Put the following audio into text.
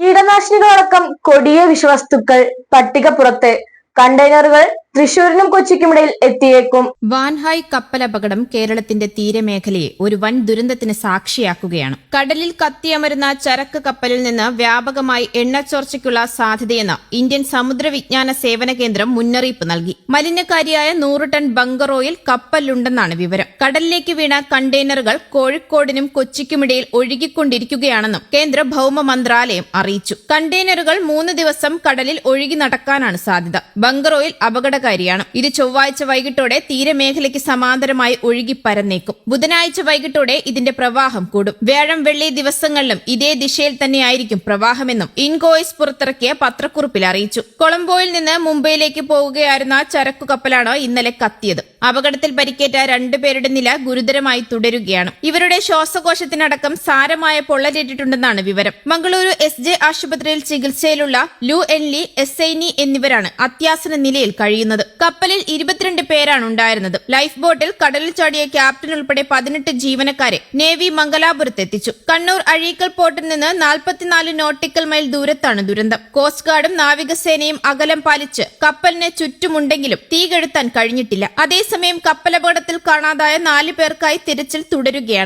കീടനാശിനികളടക്കം കൊടിയ വിഷവസ്തുക്കൾ പട്ടികപ്പുറത്ത് കണ്ടെയ്നറുകൾ തൃശൂരിനും കൊച്ചിക്കുമിടയിൽ എത്തിയേക്കും. വാൻഹായ് കപ്പലപകടം കേരളത്തിന്റെ തീരമേഖലയെ ഒരു വൻ ദുരന്തത്തിന് സാക്ഷിയാക്കുകയാണ്. കടലിൽ കത്തിയമരുന്ന ചരക്ക് കപ്പലിൽ നിന്ന് വ്യാപകമായി എണ്ണച്ചോർച്ചയ്ക്കുള്ള സാധ്യതയെന്ന് ഇന്ത്യൻ സമുദ്ര വിജ്ഞാന സേവന കേന്ദ്രം മുന്നറിയിപ്പ് നൽകി. മലിനക്കാരിയായ നൂറ് ടൺ ബങ്കർ ഓയിൽ കപ്പലിലുണ്ടെന്നാണ് വിവരം. കടലിലേക്ക് വീണ കണ്ടെയ്നറുകൾ കോഴിക്കോടിനും കൊച്ചിക്കുമിടയിൽ ഒഴുകിക്കൊണ്ടിരിക്കുകയാണെന്നും കേന്ദ്ര ഭൌമ മന്ത്രാലയം അറിയിച്ചു. കണ്ടെയ്നറുകൾ മൂന്ന് ദിവസം കടലിൽ ഒഴുകി നടക്കാനാണ് സാധ്യത. ഓയിൽ അപകടകാരിയാണ്. ഇത് ചൊവ്വാഴ്ച വൈകിട്ടോടെ തീരമേഖലയ്ക്ക് സമാന്തരമായി ഒഴുകി പരന്നേക്കും ബുധനാഴ്ച വൈകിട്ടോടെ ഇതിന്റെ പ്രവാഹം കൂടും. വ്യാഴം വെള്ളി ദിവസങ്ങളിലും ഇതേ ദിശയിൽ തന്നെയായിരിക്കും പ്രവാഹമെന്നും ഇൻകോയിസ് പുറത്തിറക്കിയ പത്രക്കുറിപ്പിൽ അറിയിച്ചു. കൊളംബോയിൽ നിന്ന് മുംബൈയിലേക്ക് പോവുകയായിരുന്ന ചരക്കു കപ്പലാണ് ഇന്നലെ കത്തിയത്. അപകടത്തിൽ പരിക്കേറ്റ രണ്ടുപേരുടെ നില ഗുരുതരമായി തുടരുകയാണ്. ഇവരുടെ ശ്വാസകോശത്തിനടക്കം സാരമായ പൊള്ളലേറ്റിട്ടുണ്ടെന്നാണ് വിവരം. മംഗളൂരു എസ് ജെ ആശുപത്രിയിൽ ചികിത്സയിലുള്ള ലു എൻലി എസ്ഐനി എന്നിവരാണ് അത്യാസന നിലയിൽ കഴിയുന്നത്. കപ്പലിൽ ഇരുപത്തിരണ്ട് പേരാണ് ഉണ്ടായിരുന്നത്. ലൈഫ് ബോട്ടിൽ കടലിൽ ചാടിയ ക്യാപ്റ്റൻ ഉൾപ്പെടെ പതിനെട്ട് ജീവനക്കാരെ നേവി മംഗലാപുരത്ത് എത്തിച്ചു കണ്ണൂർ അഴീക്കൽ പോർട്ടിൽ നിന്ന് നാൽപ്പത്തിനാല് നോട്ടിക്കൽ മൈൽ ദൂരത്താണ് ദുരന്തം. കോസ്റ്റ് ഗാർഡും നാവികസേനയും അകലം പാലിച്ച് കപ്പലിനെ ചുറ്റുമുണ്ടെങ്കിലും തീ കഴിഞ്ഞിട്ടില്ല. കഴിഞ്ഞിട്ടില്ല അതേസമയം കപ്പലപകടത്തിൽ കാണാതായ നാല് പേർക്കായി തിരച്ചിൽ തുടരുകയാണ്.